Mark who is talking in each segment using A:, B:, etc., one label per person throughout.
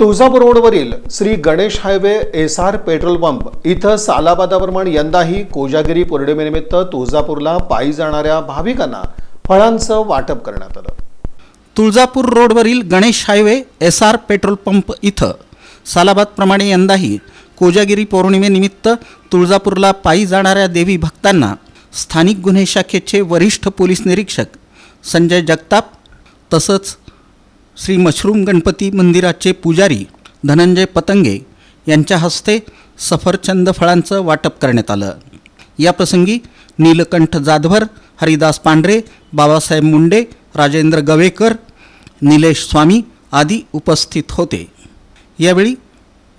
A: तुळजापूर रोडवरील Shri Ganesh highway S R petrol pump इथं सालाबादाप्रमाणे यंदाही कोजागिरी पौर्णिमेनिमित्त तुळजापूरला पायी जाणाऱ्या भाविकांना फळांचं वाटप करण्यात आलं.
B: तुळजापूर रोडवरील Ganesh highway S R petrol pump इथं सालाबादप्रमाणे यंदाही कोजागिरी पौर्णिमेनिमित्त तुळजापूरला पायी जाणाऱ्या देवी भक्तांना स्थानिक गुन्हे शाखेचे वरिष्ठ पोलीस निरीक्षक संजय जगताप तसंच श्री मशरूम गणपती मंदिराचे पुजारी धनंजय पतंगे यांच्या हस्ते सफरचंद फळांचं वाटप करण्यात आलं. याप्रसंगी नीलकंठ जाधवर हरिदास पांढरे बाबासाहेब मुंडे राजेंद्र गवेकर निलेश स्वामी आदी उपस्थित होते. यावेळी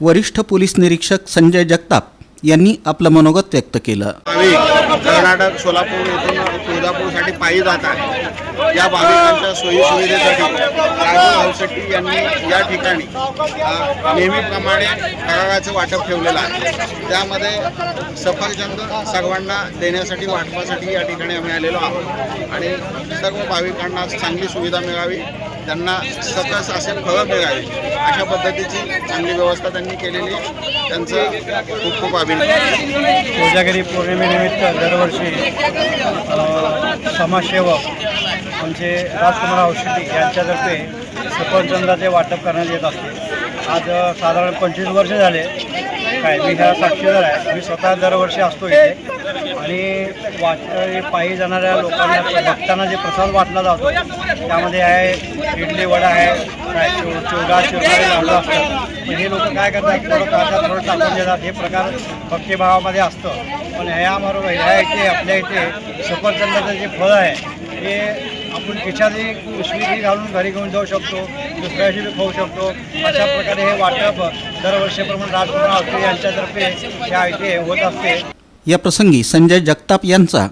B: वरिष्ठ पोलीस निरीक्षक संजय जगताप यांनी आपलं मनोगत व्यक्त केलं.
C: कर्नाटक सोलापूर येथून तुळजापूरसाठी पायी जात आहे. या भाविकांच्या सोयी सुविधेसाठी यांनी या ठिकाणी नेहमीप्रमाणे फराळाचं वाटप ठेवलेलं आहे. त्यामध्ये सफरचंद सर्वांना देण्यासाठी वाटपासाठी या ठिकाणी आम्ही आलेलो आहोत. आणि सर्व भाविकांना चांगली सुविधा मिळावी त्यांना सकस असे फळं मिळावी अशा पद्धतीची चांगली व्यवस्था त्यांनी केलेली त्यांचं खूप खूप अभिनंदन.
D: कोजागिरी पौर्णिमेनिमित्त दरवर्षी समाजसेवक आमचे राजकुमार औषधी यांच्यातर्फे सफरचंदाचे वाटप करण्यात येत असते. आज साधारण पंचवीस वर्ष झाले. काय मी ह्या साक्षीदार आहे. मी स्वतः दरवर्षी असतो इथे. आणि वाट हे पायी जाणाऱ्या लोकांना भक्तांना जे प्रसाद वाटला जातो त्यामध्ये आहे इडली वडा आहे काय चोगा चिवडा चिरमुरे लावलं असतं हे लोक काय करतात थोडं काढतात थोडं टाकून देतात. हे प्रकार भक्तिभावामध्ये असतं. पण ह्याबरोबर ह्या इथे आपल्या इथे सफरचंदाचं जे फळ आहे ते आपण खिशातही पिशवी घालून घरी घेऊन जाऊ शकतो दुसऱ्याशी बी खाऊ शकतो. अशा प्रकारे हे वाटप दरवर्षीप्रमाणे राजकुमार आवटे यांच्यातर्फे या इथे होत असते.
B: या प्रसंगी संजय जगताप यांचा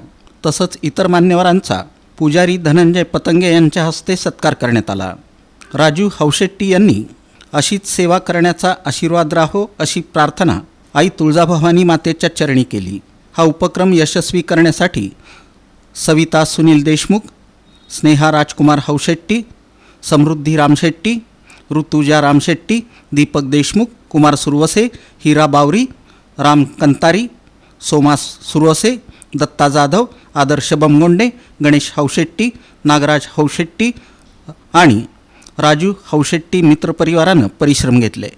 B: तसंच इतर मान्यवरांचा पुजारी धनंजय पतंगे यांच्या हस्ते सत्कार करण्यात आला. राजू हौशेट्टी यांनी अशीच सेवा करण्याचा आशीर्वाद राहो अशी प्रार्थना आई तुळजाभवानी मातेच्या चरणी केली. हा उपक्रम यशस्वी करण्यासाठी सविता सुनील देशमुख स्नेहा राजकुमार हौशेट्टी समृद्धी रामशेट्टी ऋतुजा रामशेट्टी दीपक देशमुख कुमार सुरवसे हिरा बावरी राम कंतारी सोमास सुरवसे दत्ता जाधव आदर्श बमगोंडे गणेश हौशेट्टी नागराज हौशेट्टी आणि राजू हौशेट्टी मित्रपरिवारानं परिश्रम घेतले